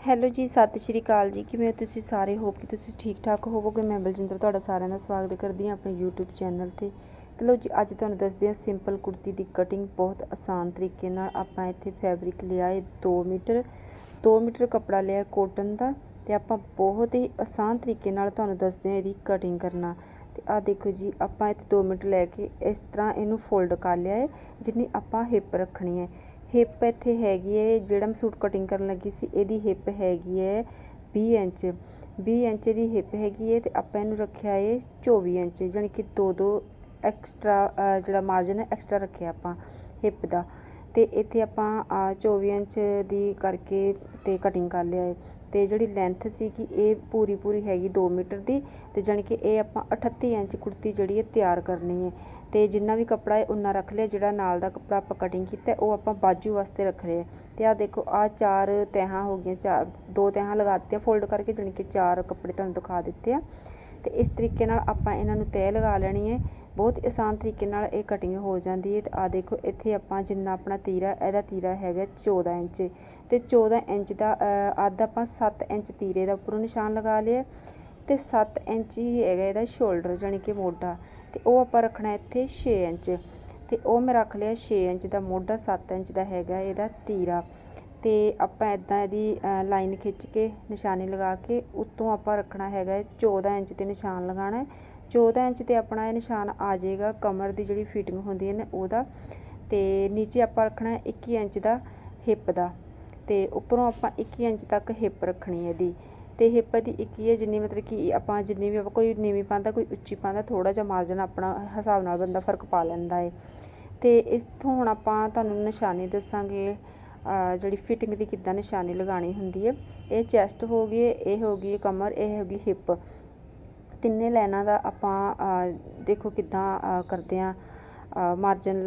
Hello ਜੀ, ਸਤਿ ਸ਼੍ਰੀ ਅਕਾਲ ਜੀ। ਕਿਵੇਂ ਹੋ ਤੁਸੀਂ ਸਾਰੇ? ਹੋਪ ਕਿ ਤੁਸੀਂ ਠੀਕ ਠਾਕ ਹੋਵੋਗੇ। ਮੈਂ ਬਲਜਿੰਦਰ ਤੁਹਾਡਾ ਸਾਰਿਆਂ ਦਾ ਸਵਾਗਤ ਕਰਦੀ ਹਾਂ ਆਪਣੇ YouTube ਚੈਨਲ ਤੇ। ਚਲੋ ਜੀ, ਅੱਜ ਤੁਹਾਨੂੰ ਦੱਸਦੇ ਹਾਂ ਸਿੰਪਲ ਕੁੜਤੀ ਦੀ ਕਟਿੰਗ ਬਹੁਤ ਆਸਾਨ ਤਰੀਕੇ ਨਾਲ ਆਪਾਂ ਇੱਥੇ ਫੈਬਰਿਕ ਲਿਆ ਹੈ 2 ਮੀਟਰ। 2 ਮੀਟਰ ਕੱਪੜਾ ਲਿਆ ਕੋਟਨ ਦਾ ਤੇ ਆਪਾਂ ਬਹੁਤ ਹੀ ਆਸਾਨ ਤਰੀਕੇ ਨਾਲ ਤੁਹਾਨੂੰ ਦੱਸਦੇ ਹਾਂ ਇਹਦੀ ਕਟਿੰਗ ਕਰਨਾ। ਤੇ ਆ ਦੇਖੋ ਜੀ, ਆਪਾਂ ਇੱਥੇ 2 ਮੀਟਰ ਲੈ ਕੇ ਇਸ ਤਰ੍ਹਾਂ ਇਹਨੂੰ ਫੋਲਡ ਕਰ ਲਿਆ ਹੈ, ਜਿੰਨੀ ਆਪਾਂ ਹਿੱਪ ਰੱਖਣੀ ਹੈ। ਹਿੱਪ ਇੱਥੇ ਹੈਗੀ ਹੈ, ਜਿਹੜਾ ਮੈਂ ਸੂਟ ਕਟਿੰਗ ਕਰਨ ਲੱਗੀ ਸੀ, ਇਹਦੀ ਹਿੱਪ ਹੈਗੀ ਹੈ 20 ਇੰਚ। 20 ਇੰਚ ਦੀ ਹਿੱਪ ਹੈਗੀ ਹੈ ਤੇ ਆਪਾਂ ਇਹਨੂੰ ਰੱਖਿਆ ਹੈ 24 ਇੰਚ, ਜਾਣੀ ਕਿ ਦੋ ਦੋ ਐਕਸਟਰਾ ਜਿਹੜਾ ਮਾਰਜਨ ਹੈ ਐਕਸਟਰਾ ਰੱਖਿਆ ਆਪਾਂ ਹਿੱਪ ਦਾ। ਤੇ ਇੱਥੇ ਆਪਾਂ 24 ਇੰਚ ਦੀ ਕਰਕੇ ਤੇ ਕਟਿੰਗ ਕਰ ਲਿਆ ਹੈ ਤੇ ਜਿਹੜੀ ਲੈਂਥ ਸੀ ਕਿ ਇਹ ਪੂਰੀ ਪੂਰੀ ਹੈਗੀ 2 ਮੀਟਰ ਦੀ ਤੇ ਜਾਣੀ ਕਿ ਇਹ ਆਪਾਂ 38 ਇੰਚ ਕੁੜਤੀ ਜਿਹੜੀ ਹੈ ਤਿਆਰ ਕਰਨੀ ਹੈ। ਤੇ ਜਿੰਨਾ ਵੀ ਕੱਪੜਾ ਹੈ ਉਨਾ ਰੱਖ ਲਿਆ, ਜਿਹੜਾ ਨਾਲ ਦਾ ਕੱਪੜਾ ਆਪਾਂ ਕਟਿੰਗ ਕੀਤਾ, ਉਹ ਆਪਾਂ ਬਾਜੂ ਵਾਸਤੇ ਰੱਖ ਲਿਆ। ਤੇ ਆ ਦੇਖੋ ਆ ਚਾਰ ਤਹਾਂ ਹੋ ਗਈਆਂ, ਚਾਰ ਦੋ ਤਹਾਂ ਲਗਾ ਦਿੱਤੀਆਂ ਫੋਲਡ ਕਰਕੇ ਜਾਣੀ ਕਿ ਚਾਰ ਕੱਪੜੇ ਤੁਹਾਨੂੰ ਦਿਖਾ ਦਿੱਤੇ ਆ। ਤੇ ਇਸ ਤਰੀਕੇ ਨਾਲ ਆਪਾਂ ਇਹਨਾਂ ਨੂੰ ਤੈਅ ਲਗਾ ਲੈਣੀ ਹੈ। ਬਹੁਤ ਆਸਾਨ ਤਰੀਕੇ ਨਾਲ ਇਹ ਕਟਿੰਗ ਹੋ ਜਾਂਦੀ ਹੈ ਤੇ ਆ ਦੇਖੋ, ਇੱਥੇ ਆਪਾਂ ਜਿੰਨਾ ਆਪਣਾ ਤੀਰਾ, ਇਹਦਾ ਤੀਰਾ ਹੈਗਾ 14 ਇੰਚ। ਤੇ 14 ਇੰਚ ਦਾ ਅੱਧ ਆਪਾਂ 7 ਇੰਚ ਤੀਰੇ ਦਾ ਉੱਪਰੋਂ ਨਿਸ਼ਾਨ ਲਗਾ ਲਿਆ। ਤੇ 7 ਇੰਚ ਹੀ ਹੈਗਾ ਇਹਦਾ ਸ਼ੋਲਡਰ ਜਾਨੀ ਕਿ ਮੋਢਾ। ਤੇ ਉਹ ਆਪਾਂ ਰੱਖਣਾ ਇੱਥੇ 6 ਇੰਚ। ਤੇ ਉਹ ਮੈਂ ਰੱਖ ਲਿਆ 6 ਇੰਚ ਦਾ ਮੋਢਾ 7 ਇੰਚ ਦਾ ਹੈਗਾ ਇਹਦਾ ਤੀਰਾ। ਅਤੇ ਆਪਾਂ ਇੱਦਾਂ ਇਹਦੀ ਲਾਈਨ ਖਿੱਚ ਕੇ ਨਿਸ਼ਾਨੀ ਲਗਾ ਕੇ ਉੱਤੋਂ ਆਪਾਂ ਰੱਖਣਾ ਹੈਗਾ 14 ਇੰਚ ਤੇ ਨਿਸ਼ਾਨ ਲਗਾਉਣਾ 14 ਇੰਚ ਤੇ ਆਪਣਾ ਇਹ ਨਿਸ਼ਾਨ ਆ ਜਾਏਗਾ, ਕਮਰ ਦੀ ਜਿਹੜੀ ਫਿਟਿੰਗ ਹੁੰਦੀ ਹੈ ਨਾ ਉਹਦਾ। ਅਤੇ ਨੀਚੇ ਆਪਾਂ ਰੱਖਣਾ 21 ਇੰਚ ਦਾ ਹਿੱਪ ਦਾ। ਅਤੇ ਉੱਪਰੋਂ ਆਪਾਂ 21 ਇੰਚ ਤੱਕ ਹਿੱਪ ਰੱਖਣੀ ਹੈ ਇਹਦੀ। ਤੇ ਹਿੱਪ ਦੀ 21 ਹੈ, ਜਿੰਨੀ ਮਤਲਬ ਕਿ ਆਪਾਂ ਜਿੰਨੀ ਵੀ ਆਪਾਂ ਕੋਈ ਨੀਵੀਂ ਪਾਉਂਦਾ ਕੋਈ ਉੱਚੀ ਪਾਉਂਦਾ ਥੋੜਾ ਜਿਹਾ ਮਾਰਜਨ ਆਪਣਾ ਹਿਸਾਬ ਨਾਲ ਬੰਦਾ ਫ਼ਰਕ ਪਾ ਲੈਂਦਾ ਹੈ। ਤੇ ਇਥੋਂ ਹੁਣ ਆਪਾਂ ਤੁਹਾਨੂੰ ਨਿਸ਼ਾਨੀ ਦੱਸਾਂਗੇ। ਜਿਹੜੀ ਫਿਟਿੰਗ ਦੀ ਕਿੱਦਾਂ ਨਿਸ਼ਾਨੀ ਲਗਾਣੀ ਹੁੰਦੀ ਹੈ, ਇਹ ਚੈਸਟ ਹੋ ਗਈ, ਇਹ ਹੋ ਗਈ ਕਮਰ, ਇਹ ਹੋ ਗਈ ਹਿੱਪ ਤਿੰਨੇ ਲਾਈਨਾਂ ਦਾ ਆਪਾਂ ਦੇਖੋ ਕਿੱਦਾਂ ਕਰਦੇ ਆ ਮਾਰਜਨ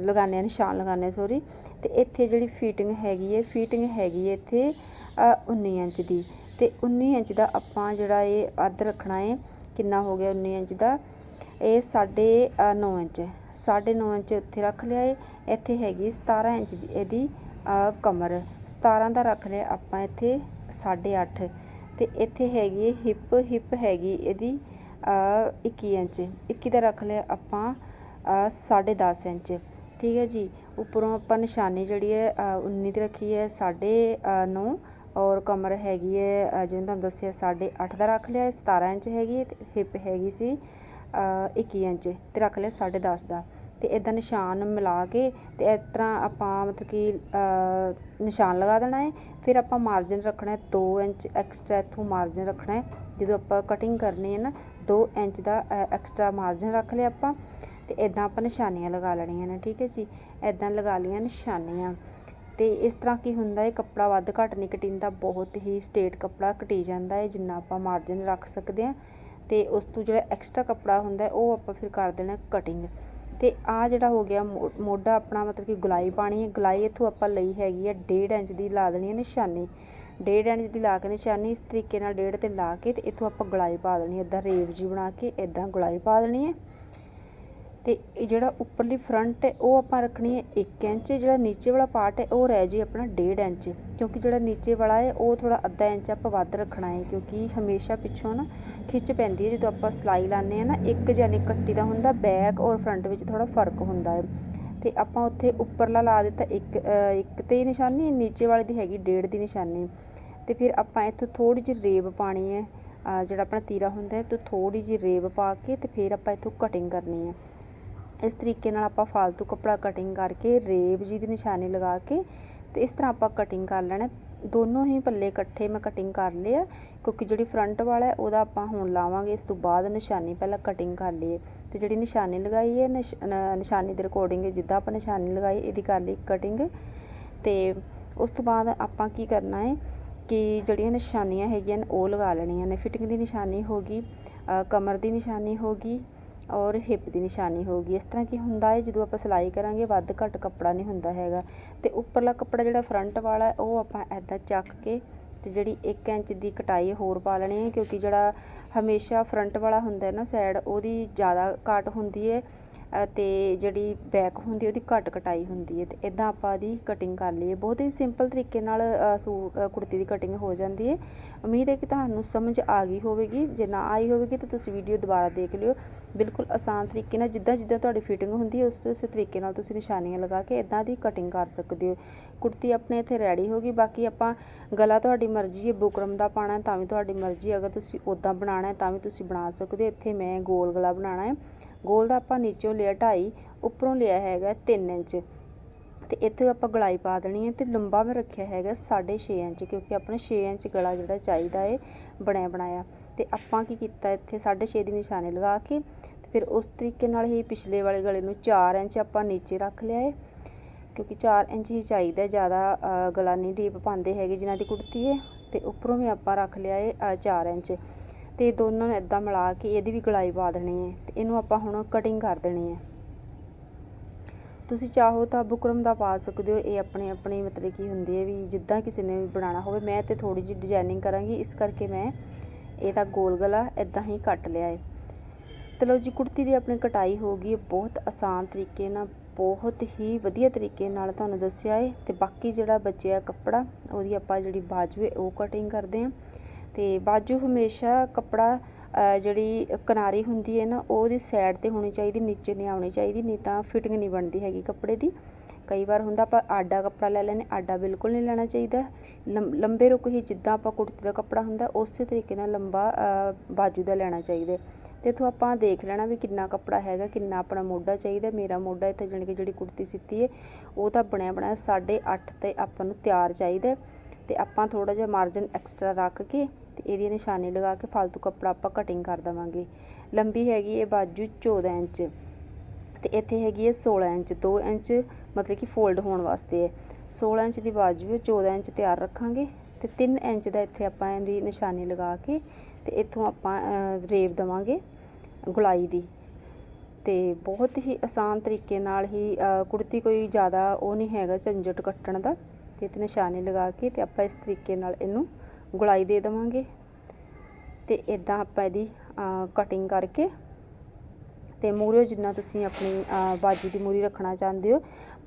ਲਗਾਉਂਦੇ ਆ ਨਿਸ਼ਾਨ ਲਗਾਉਂਦੇ ਆ ਸੋਰੀ ਤੇ ਇੱਥੇ ਜਿਹੜੀ ਫਿਟਿੰਗ ਹੈਗੀ ਹੈ ਫਿਟਿੰਗ ਹੈਗੀ ਹੈ ਇੱਥੇ 19 ਇੰਚ ਦੀ ਤੇ 19 ਇੰਚ ਦਾ ਆਪਾਂ ਜਿਹੜਾ ਇਹ ਅੱਧ ਰੱਖਣਾ ਹੈ, ਕਿੰਨਾ ਹੋ ਗਿਆ 19 ਇੰਚ ਦਾ? ਇਹ 9.5 ਇੰਚ 9.5 ਇੰਚ ਉੱਥੇ ਰੱਖ ਲਿਆ ਹੈ, ਇੱਥੇ ਹੈਗੀ 17 ਇੰਚ ਦੀ, ਇਹਦੀ ਕਮਰ। 17 ਦਾ ਰੱਖ ਲਿਆ ਆਪਾਂ ਇੱਥੇ 8.5 ਤੇ ਇੱਥੇ ਹੈਗੀ ਹੈ ਹਿੱਪ ਹਿੱਪ ਹੈਗੀ ਇਹਦੀ 21 ਇੰਚ। 21 ਦਾ ਰੱਖ ਲਿਆ ਆਪਾਂ 10.5 ਇੰਚ। ਠੀਕ ਹੈ ਜੀ? ਉੱਪਰੋਂ ਆਪਾਂ ਨਿਸ਼ਾਨੀ ਜਿਹੜੀ ਹੈ 19 'ਤੇ ਰੱਖੀ ਹੈ 9.5 ਔਰ ਕਮਰ ਹੈਗੀ ਹੈ ਜਿਵੇਂ ਤੁਹਾਨੂੰ ਦੱਸਿਆ 8.5 ਦਾ ਰੱਖ ਲਿਆ 17 ਇੰਚ ਹੈਗੀ ਹੈ ਤੇ ਹਿੱਪ ਹੈਗੀ ਸੀ 21 ਇੰਚ। ਤੇ ਰੱਖ ਲਿਆ 10.5 ਦਾ। ਤੇ ਇਦਾਂ ਨਿਸ਼ਾਨ ਮਿਲਾ ਕੇ ਤੇ ਇਸ ਤਰ੍ਹਾਂ ਆਪਾਂ ਮਤਲਬ ਕਿ ਨਿਸ਼ਾਨ ਲਗਾ ਦੇਣਾ ਹੈ। ਫਿਰ ਆਪਾਂ ਮਾਰਜਨ ਰੱਖਣਾ ਹੈ 2 ਇੰਚ ਐਕਸਟਰਾ ਇਥੋਂ ਮਾਰਜਨ ਰੱਖਣਾ ਹੈ। ਜਦੋਂ ਆਪਾਂ ਕਟਿੰਗ ਕਰਨੀ ਹੈ ਨਾ 2 ਇੰਚ ਦਾ ਐਕਸਟਰਾ ਮਾਰਜਨ ਰੱਖ ਲਿਆ ਆਪਾਂ ਤੇ ਇਦਾਂ ਆਪਾਂ ਨਿਸ਼ਾਨੀਆਂ ਲਗਾ ਲੈਣੀਆਂ ਨੇ, ਠੀਕ ਹੈ ਜੀ? ਇਦਾਂ ਲਗਾ ਲਈਆਂ ਨਿਸ਼ਾਨੀਆਂ। ਤੇ ਇਸ ਤਰ੍ਹਾਂ ਕੀ ਹੁੰਦਾ ਹੈ, ਕੱਪੜਾ ਵੱਧ ਘੱਟ ਨਹੀਂ ਕਟਿੰਦਾ, ਬਹੁਤ ਹੀ ਸਟੇਟ ਕੱਪੜਾ ਕਟੀ ਜਾਂਦਾ ਹੈ, ਜਿੰਨਾ ਆਪਾਂ ਮਾਰਜਨ ਰੱਖ ਸਕਦੇ ਹਾਂ। ਤੇ ਉਸ ਤੋਂ ਜਿਹੜਾ ਐਕਸਟਰਾ ਕੱਪੜਾ ਹੁੰਦਾ ਉਹ ਆਪਾਂ ਫਿਰ ਕਰ ਦੇਣਾ ਕਟਿੰਗ ਤੇ ਆ ਜਿਹੜਾ ਹੋ ਗਿਆ ਮੋਢਾ ਆਪਣਾ ਮਤਲਬ ਕਿ ਗੁਲਾਈ ਪਾਣੀ ਹੈ। ਗੁਲਾਈ ਇੱਥੋਂ ਆਪਾਂ ਲਈ ਹੈਗੀ ਹੈ 1.5 ਇੰਚ ਦੀ ਲਾ ਦੇਣੀ ਹੈ ਨਿਸ਼ਾਨੀ। 1.5 ਇੰਚ ਦੀ ਲਾ ਕੇ ਨਿਸ਼ਾਨੀ ਇਸ ਤਰੀਕੇ ਨਾਲ 1.5 ਤੇ ਲਾ ਕੇ ਤੇ ਇੱਥੋਂ ਆਪਾਂ ਗੁਲਾਈ ਪਾ ਦੇਣੀ ਹੈ। ਇਦਾਂ ਰੇਵ ਜੀ ਬਣਾ ਕੇ ਇਦਾਂ ਗੁਲਾਈ ਪਾ ਦੇਣੀ ਹੈ। ਤੇ ਇਹ ਜਿਹੜਾ ਉੱਪਰਲੀ ਫਰੰਟ ਹੈ, ਉਹ ਆਪਾਂ ਰੱਖਣੀ ਹੈ 1 ਇੰਚ, ਜਿਹੜਾ ਨੀਚੇ ਵਾਲਾ ਪਾਰਟ ਹੈ, ਉਹ ਰਹਿ ਜੀ ਆਪਣਾ 1.5 ਇੰਚ, ਕਿਉਂਕਿ ਜਿਹੜਾ ਨੀਚੇ ਵਾਲਾ ਹੈ, ਉਹ ਥੋੜਾ ਅੱਧਾ ਇੰਚ ਆਪਾਂ ਵੱਧ ਰੱਖਣਾ ਹੈ, ਕਿਉਂਕਿ ਹਮੇਸ਼ਾ ਪਿੱਛੋਂ ਨਾ ਖਿੱਚ ਪੈਂਦੀ ਹੈ, ਜਦੋਂ ਆਪਾਂ ਸਲਾਈ ਲਾਉਂਦੇ ਆ ਨਾ, ਇੱਕ ਜਾਨੀ ਕੱਟੀ ਦਾ ਹੁੰਦਾ ਬੈਕ ਔਰ ਫਰੰਟ ਵਿੱਚ ਥੋੜਾ ਫ਼ਰਕ ਹੁੰਦਾ ਹੈ। ਤੇ ਆਪਾਂ ਉੱਥੇ ਉੱਪਰਲਾ ਲਾ ਦਿੱਤਾ, ਇੱਕ ਇੱਕ ਤੇ ਨਿਸ਼ਾਨੀ ਨੀਚੇ ਵਾਲੇ ਦੀ ਹੈਗੀ 1.5 ਦੀ ਨਿਸ਼ਾਨੀ। ਤੇ ਫਿਰ ਆਪਾਂ ਇੱਥੋਂ ਥੋੜੀ ਜਿਹੀ ਰੇਬ ਪਾਣੀ ਹੈ ਜਿਹੜਾ ਆਪਣਾ ਤੀਰਾ ਹੁੰਦਾ ਹੈ ਤੋਂ ਥੋੜੀ ਜਿਹੀ ਰੇਬ ਪਾ ਕੇ ਤੇ ਫਿਰ ਆਪਾਂ ਇੱਥੋਂ ਕਟਿੰਗ ਕਰਨੀ ਹੈ। ਇਸ ਤਰੀਕੇ ਨਾਲ ਆਪਾਂ ਫालतू ਕੱਪੜਾ ਕਟਿੰਗ ਕਰਕੇ, ਰੇਬ ਜੀ ਦੀ ਨਿਸ਼ਾਨੀ ਲਗਾ ਕੇ ਤੇ ਇਸ ਤਰ੍ਹਾਂ ਆਪਾਂ ਕਟਿੰਗ ਕਰ ਲੈਣਾ। ਦੋਨੋਂ ਹੀ ਪੱਲੇ ਇਕੱਠੇ ਮੈਂ ਕਟਿੰਗ ਕਰ ਲਿਆ ਕਿਉਂਕਿ ਜਿਹੜੀ ਫਰੰਟ ਵਾਲਾ ਹੈ, ਉਹਦਾ ਆਪਾਂ ਹੁਣ ਲਾਵਾਂਗੇ। ਇਸ ਤੋਂ ਬਾਅਦ ਨਿਸ਼ਾਨੀ ਪਹਿਲਾਂ ਕਟਿੰਗ ਕਰ ਲਈਏ। ਤੇ ਜਿਹੜੀ ਨਿਸ਼ਾਨੀ ਲਗਾਈ ਹੈ ਨਿਸ਼ਾਨੀ ਦੇ ਅਕੋਰਡਿੰਗ ਜਿੱਦਾਂ ਆਪਾਂ ਨਿਸ਼ਾਨੀ ਲਗਾਈ, ਇਹਦੀ ਕਰ ਲਈ ਕਟਿੰਗ ਤੇ ਉਸ ਤੋਂ ਬਾਅਦ ਆਪਾਂ ਕੀ ਕਰਨਾ ਹੈ ਕਿ ਜਿਹੜੀਆਂ ਨਿਸ਼ਾਨੀਆਂ ਹੈਗੀਆਂ ਨੇ, ਉਹ ਲਗਾ ਲੈਣੀਆਂ ਨੇ। ਫਿਟਿੰਗ ਦੀ ਨਿਸ਼ਾਨੀ ਹੋ ਗਈ ਕਮਰ ਦੀ ਨਿਸ਼ਾਨੀ ਹੋ ਗਈ ਔਰ ਹਿੱਪ ਦੀ ਨਿਸ਼ਾਨੀ ਹੋਊਗੀ ਇਸ ਤਰ੍ਹਾਂ ਕੀ ਹੁੰਦਾ ਹੈ, ਜਦੋਂ ਆਪਾਂ ਸਿਲਾਈ ਕਰਾਂਗੇ, ਵੱਧ ਘੱਟ ਕੱਪੜਾ ਨਹੀਂ ਹੁੰਦਾ ਹੈਗਾ। ਤੇ ਉੱਪਰਲਾ ਕੱਪੜਾ ਜਿਹੜਾ ਫਰੰਟ ਵਾਲਾ ਉਹ ਆਪਾਂ ਐਦਾਂ ਚੱਕ ਕੇ ਤੇ ਜਿਹੜੀ 1 ਇੰਚ ਦੀ ਕਟਾਈ ਹੋਰ ਪਾ ਲੈਣੀ ਹੈ, ਕਿਉਂਕਿ ਜਿਹੜਾ ਹਮੇਸ਼ਾ ਫਰੰਟ ਵਾਲਾ ਹੁੰਦਾ ਹੈ ਨਾ ਸਾਈਡ, ਉਹਦੀ ਜ਼ਿਆਦਾ ਘਾਟ ਹੁੰਦੀ ਹੈ। ਅਤੇ ਜਿਹੜੀ ਬੈਕ ਹੁੰਦੀ ਉਹਦੀ ਘੱਟ ਕਟਾਈ ਹੁੰਦੀ ਹੈ ਅਤੇ ਇੱਦਾਂ ਆਪਾਂ ਉਹਦੀ ਕਟਿੰਗ ਕਰ ਲਈਏ। ਬਹੁਤ ਹੀ ਸਿੰਪਲ ਤਰੀਕੇ ਨਾਲ ਸੂਟ ਕੁੜਤੀ ਦੀ ਕਟਿੰਗ ਹੋ ਜਾਂਦੀ ਹੈ। ਉਮੀਦ ਹੈ ਕਿ ਤੁਹਾਨੂੰ ਸਮਝ ਆ ਗਈ ਹੋਵੇਗੀ। ਜੇ ਨਾ ਆਈ ਹੋਵੇਗੀ ਤਾਂ ਤੁਸੀਂ ਵੀਡੀਓ ਦੁਬਾਰਾ ਦੇਖ ਲਿਓ। ਬਿਲਕੁਲ ਆਸਾਨ ਤਰੀਕੇ ਨਾਲ, ਜਿੱਦਾਂ ਜਿੱਦਾਂ ਤੁਹਾਡੀ ਫਿਟਿੰਗ ਹੁੰਦੀ ਹੈ, ਉਸ ਉਸੇ ਤਰੀਕੇ ਨਾਲ ਤੁਸੀਂ ਨਿਸ਼ਾਨੀਆਂ ਲਗਾ ਕੇ ਇੱਦਾਂ ਦੀ ਕਟਿੰਗ ਕਰ ਸਕਦੇ ਹੋ। ਕੁੜਤੀ ਆਪਣੇ ਇੱਥੇ ਰੈਡੀ ਹੋ ਗਈ। ਬਾਕੀ ਆਪਾਂ ਗਲਾ ਤੁਹਾਡੀ ਮਰਜ਼ੀ ਹੈ, ਬੁਕਰਮ ਦਾ ਪਾਣਾ ਤਾਂ ਵੀ ਤੁਹਾਡੀ ਮਰਜ਼ੀ ਅਗਰ ਤੁਸੀਂ ਉਦਾਂ ਬਣਾਉਣਾ ਹੈ, ਤਾਂ ਵੀ ਤੁਸੀਂ ਬਣਾ ਸਕਦੇ ਹੋ। ਇੱਥੇ ਮੈਂ ਗੋਲ ਗਲਾ ਬਣਾਉਣਾ ਹੈ। ਗੋਲ ਦਾ ਆਪਾਂ ਨੀਚੋਂ ਲਿਆ 2.5 ਉੱਪਰੋਂ ਲਿਆ ਹੈਗਾ 3 ਇੰਚ। ਤੇ ਇੱਥੇ ਆਪਾਂ ਗਲਾਈ ਪਾ ਦੇਣੀ ਹੈ ਤੇ ਲੰਬਾ ਮੈਂ ਰੱਖਿਆ ਹੈਗਾ 6.5 ਇੰਚ, ਕਿਉਂਕਿ ਆਪਣੇ 6 ਇੰਚ ਗਲਾ ਜਿਹੜਾ ਚਾਹੀਦਾ ਏ, ਬਣਿਆ ਬਣਾਇਆ। ਤੇ ਆਪਾਂ ਕੀ ਕੀਤਾ ਇੱਥੇ 6.5 ਦੀ ਨਿਸ਼ਾਨੀ ਲਗਾ ਕੇ ਤੇ ਫਿਰ ਉਸ ਤਰੀਕੇ ਨਾਲ ਹੀ ਪਿਛਲੇ ਵਾਲੇ ਗਲੇ ਨੂੰ 4 ਇੰਚ ਆਪਾਂ ਨੀਚੇ ਰੱਖ ਲਿਆ ਏ, ਕਿਉਂਕਿ 4 ਇੰਚ ਹੀ ਚਾਹੀਦਾ ਜ਼ਿਆਦਾ ਗਲਾ ਨਹੀਂ ਡੀਪ ਪਾਉਂਦੇ ਹੈਗੇ ਜਿਨ੍ਹਾਂ ਦੀ ਕੁੜਤੀ ਏ। ਤੇ ਉੱਪਰੋਂ ਵੀ ਆਪਾਂ ਰੱਖ ਲਿਆ ਏ 4 ਇੰਚ। ਤੇ ਦੋਨਾਂ ਨੂੰ ਇਦਾਂ ਮਿਲਾ ਕੇ ਇਹਦੀ ਵੀ ਗਲਾਈ ਪਾ ਦੇਣੀ ਹੈ ਤੇ ਇਹਨੂੰ ਆਪਾਂ ਹੁਣ ਕਟਿੰਗ ਕਰ ਦੇਣੀ ਹੈ। ਤੁਸੀਂ ਚਾਹੋ ਤਾਂ ਬੁਕਰਮ ਦਾ ਪਾ ਸਕਦੇ ਹੋ, ਇਹ ਆਪਣੇ ਆਪਣੇ ਮਤਲਬ ਕੀ ਹੁੰਦੀ ਹੈ ਵੀ ਜਿੱਦਾਂ ਕਿਸੇ ਨੇ ਵੀ ਬਣਾਉਣਾ ਹੋਵੇ। ਮੈਂ ਤੇ ਥੋੜੀ ਜਿਹੀ ਡਿਜ਼ਾਈਨਿੰਗ ਕਰਾਂਗੀ, ਇਸ ਕਰਕੇ ਮੈਂ ਇਹਦਾ ਗੋਲ ਗਲਾ ਇਦਾਂ ਹੀ ਕੱਟ ਲਿਆ ਹੈ। ਤੇ ਲਓ ਜੀ, ਕੁੜਤੀ ਦੀ ਆਪਣੀ ਕਟਾਈ ਹੋ ਗਈ ਹੈ, ਬਹੁਤ ਆਸਾਨ ਤਰੀਕੇ ਨਾਲ, ਬਹੁਤ ਹੀ ਵਧੀਆ ਤਰੀਕੇ ਨਾਲ ਤੁਹਾਨੂੰ ਦੱਸਿਆ ਹੈ। ਤੇ ਬਾਕੀ ਜਿਹੜਾ ਬਚਿਆ ਕੱਪੜਾ, ਉਹਦੀ ਆਪਾਂ ਜਿਹੜੀ ਬਾਜੂ ਹੈ, ਉਹ ਕਟਿੰਗ ਕਰਦੇ ਹਾਂ। ਅਤੇ ਬਾਜੂ ਹਮੇਸ਼ਾ ਕੱਪੜਾ ਜਿਹੜੀ ਕਿਨਾਰੀ ਹੁੰਦੀ ਹੈ ਨਾ, ਉਹਦੀ ਸਾਈਡ ਤੇ ਹੋਣੀ ਚਾਹੀਦੀ, ਨੀਚੇ ਨਹੀਂ ਆਉਣੀ ਚਾਹੀਦੀ, ਨਹੀਂ ਤਾਂ ਫਿਟਿੰਗ ਨਹੀਂ ਬਣਦੀ ਹੈਗੀ ਕੱਪੜੇ ਦੀ। ਕਈ ਵਾਰ ਹੁੰਦਾ ਆਪਾਂ ਆਡਾ ਕੱਪੜਾ ਲੈ ਲੈਨੇ ਆਡਾ ਬਿਲਕੁਲ ਨਹੀਂ ਲੈਣਾ ਚਾਹੀਦਾ। ਲੰ- ਲੰਬੇ ਰੁਕ ਹੀ ਜਿੱਦਾਂ ਆਪਾਂ ਕੁੜਤੀ ਦਾ ਕੱਪੜਾ ਹੁੰਦਾ, ਉਸੇ ਤਰੀਕੇ ਨਾਲ ਲੰਬਾ ਬਾਜੂ ਦਾ ਲੈਣਾ ਚਾਹੀਦਾ। ਤੇ ਇੱਥੋਂ ਆਪਾਂ ਦੇਖ ਲੈਣਾ ਵੀ ਕਿੰਨਾ ਕੱਪੜਾ ਹੈਗਾ, ਕਿੰਨਾ ਆਪਣਾ ਮੋਢਾ ਚਾਹੀਦਾ। ਮੇਰਾ ਮੋਢਾ ਇੱਥੇ ਜਾਣੀ ਕਿ ਜਿਹੜੀ ਕੁੜਤੀ ਸਿੱਤੀ ਹੈ, ਉਹ ਤਾਂ ਬਣਿਆ ਬਣਾਇਆ 8.5 ਤੇ ਆਪਾਂ ਨੂੰ ਤਿਆਰ ਚਾਹੀਦਾ ਤੇ ਆਪਾਂ ਥੋੜਾ ਜਿਹਾ ਮਾਰਜਨ ਐਕਸਟਰਾ ਰੱਖ ਕੇ ਤੇ ਇਹਦੀ ਨਿਸ਼ਾਨੀ ਲਗਾ ਕੇ ਫालतू ਕੱਪੜਾ ਆਪਾਂ ਕਟਿੰਗ ਕਰ ਦਵਾਂਗੇ। ਲੰਬੀ ਹੈਗੀ ਇਹ ਬਾਜੂ 14 ਇੰਚ ਤੇ ਇੱਥੇ ਹੈਗੀ ਹੈ 16 ਇੰਚ। 2 ਇੰਚ ਮਤਲਬ ਕਿ ਫੋਲਡ ਹੋਣ ਵਾਸਤੇ ਹੈ। 16 ਇੰਚ ਦੀ ਬਾਜੂ ਹੈ 14 ਇੰਚ ਤਿਆਰ ਰੱਖਾਂਗੇ ਤੇ 3 ਇੰਚ ਦਾ ਇੱਥੇ ਆਪਾਂ ਇਹਦੀ ਨਿਸ਼ਾਨੀ ਲਗਾ ਕੇ ਤੇ ਇੱਥੋਂ ਆਪਾਂ ਅਹ, ਰੇਵ ਦਵਾਂਗੇ ਗੁਲਾਈ ਦੀ। ਤੇ ਬਹੁਤ ਹੀ ਆਸਾਨ ਤਰੀਕੇ ਨਾਲ ਹੀ ਕੁੜਤੀ ਕੋਈ ਜ਼ਿਆਦਾ ਉਹ ਨਹੀਂ ਹੈਗਾ ਝੰਜਟ ਕੱਟਣ ਦਾ। ਤੇ ਇੱਥੇ ਨਿਸ਼ਾਨੇ ਲਗਾ ਕੇ ਤੇ ਆਪਾਂ ਇਸ ਤਰੀਕੇ ਨਾਲ ਇਹਨੂੰ ਗੁਲਾਈ ਦੇ ਦੇਵਾਂਗੇ। ਤੇ ਇਦਾਂ ਆਪਾਂ ਇਹਦੀ ਕਟਿੰਗ ਕਰਕੇ ਤੇ ਮੂਹਰੇ ਜਿੰਨਾ ਤੁਸੀਂ ਆਪਣੀ ਬਾਜੂ ਦੀ ਮੂਰੀ ਰੱਖਣਾ ਚਾਹੁੰਦੇ ਹੋ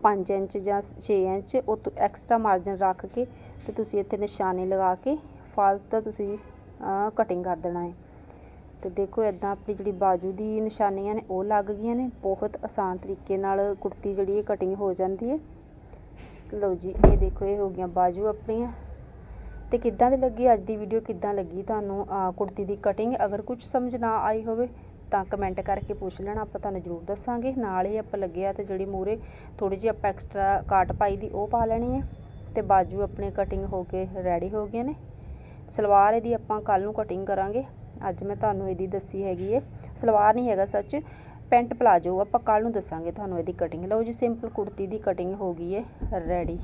5 ਇੰਚ ਜਾਂ 6 ਇੰਚ, ਉਹ ਤੋਂ ਐਕਸਟਰਾ ਮਾਰਜਨ ਰੱਖ ਕੇ ਤੇ ਤੁਸੀਂ ਇੱਥੇ ਨਿਸ਼ਾਨੇ ਲਗਾ ਕੇ ਫਾਲਤੂ ਤੁਸੀਂ ਕਟਿੰਗ ਕਰ ਦੇਣਾ ਹੈ। ਤੇ ਦੇਖੋ ਇਦਾਂ ਆਪਣੀ ਜਿਹੜੀ ਬਾਜੂ ਦੀ ਨਿਸ਼ਾਨੀਆਂ ਨੇ ਉਹ ਲੱਗ ਗਈਆਂ ਨੇ। ਬਹੁਤ ਆਸਾਨ ਤਰੀਕੇ ਨਾਲ ਕੁੜਤੀ ਜਿਹੜੀ ਹੈ ਕਟਿੰਗ ਹੋ ਜਾਂਦੀ ਹੈ। ਲਓ ਜੀ, ਇਹ ਦੇਖੋ, ਇਹ ਹੋ ਗਈਆਂ ਬਾਜੂ ਆਪਣੀਆਂ। ਤੇ ਕਿੱਦਾਂ ਦੀ ਲੱਗੀ ਅੱਜ ਦੀ ਵੀਡੀਓ ਕਿੱਦਾਂ ਲੱਗੀ ਤੁਹਾਨੂੰ ਕੁੜਤੀ ਦੀ ਕਟਿੰਗ ਅਗਰ ਕੁਝ ਸਮਝ ਨਾ ਆਈ ਹੋਵੇ, ਤਾਂ ਕਮੈਂਟ ਕਰਕੇ ਪੁੱਛ ਲੈਣਾ, ਆਪਾਂ ਤੁਹਾਨੂੰ ਜ਼ਰੂਰ ਦੱਸਾਂਗੇ। ਨਾਲ ਹੀ ਆਪਾਂ ਲੱਗਿਆ ਤੇ ਜਿਹੜੀ ਮੂਰੇ ਥੋੜੀ ਜਿਹੀ ਆਪਾਂ ਐਕਸਟਰਾ ਕਾਟ ਪਾਈ ਦੀ, ਉਹ ਪਾ ਲੈਣੀ ਹੈ। ਤੇ ਬਾਜੂ ਆਪਣੇ ਕਟਿੰਗ ਹੋ ਕੇ ਰੈਡੀ ਹੋ ਗਏ ਨੇ। ਸਲਵਾਰ ਇਹਦੀ ਆਪਾਂ ਕੱਲ ਨੂੰ ਕਟਿੰਗ ਕਰਾਂਗੇ। ਅੱਜ ਮੈਂ ਤੁਹਾਨੂੰ ਇਹਦੀ ਦੱਸੀ ਹੈਗੀ ਹੈ ਸਲਵਾਰ ਨਹੀਂ ਹੈਗਾ ਸੱਚ। ਪੈਂਟ ਪਲਾਜੋ, ਆਪਾਂ ਕੱਲ ਨੂੰ ਦੱਸਾਂਗੇ ਤੁਹਾਨੂੰ ਇਹਦੀ ਕਟਿੰਗ ਲਓ ਜੀ ਸਿੰਪਲ ਕੁੜਤੀ ਦੀ ਕਟਿੰਗ ਹੋ ਗਈ ਹੈ ਰੈਡੀ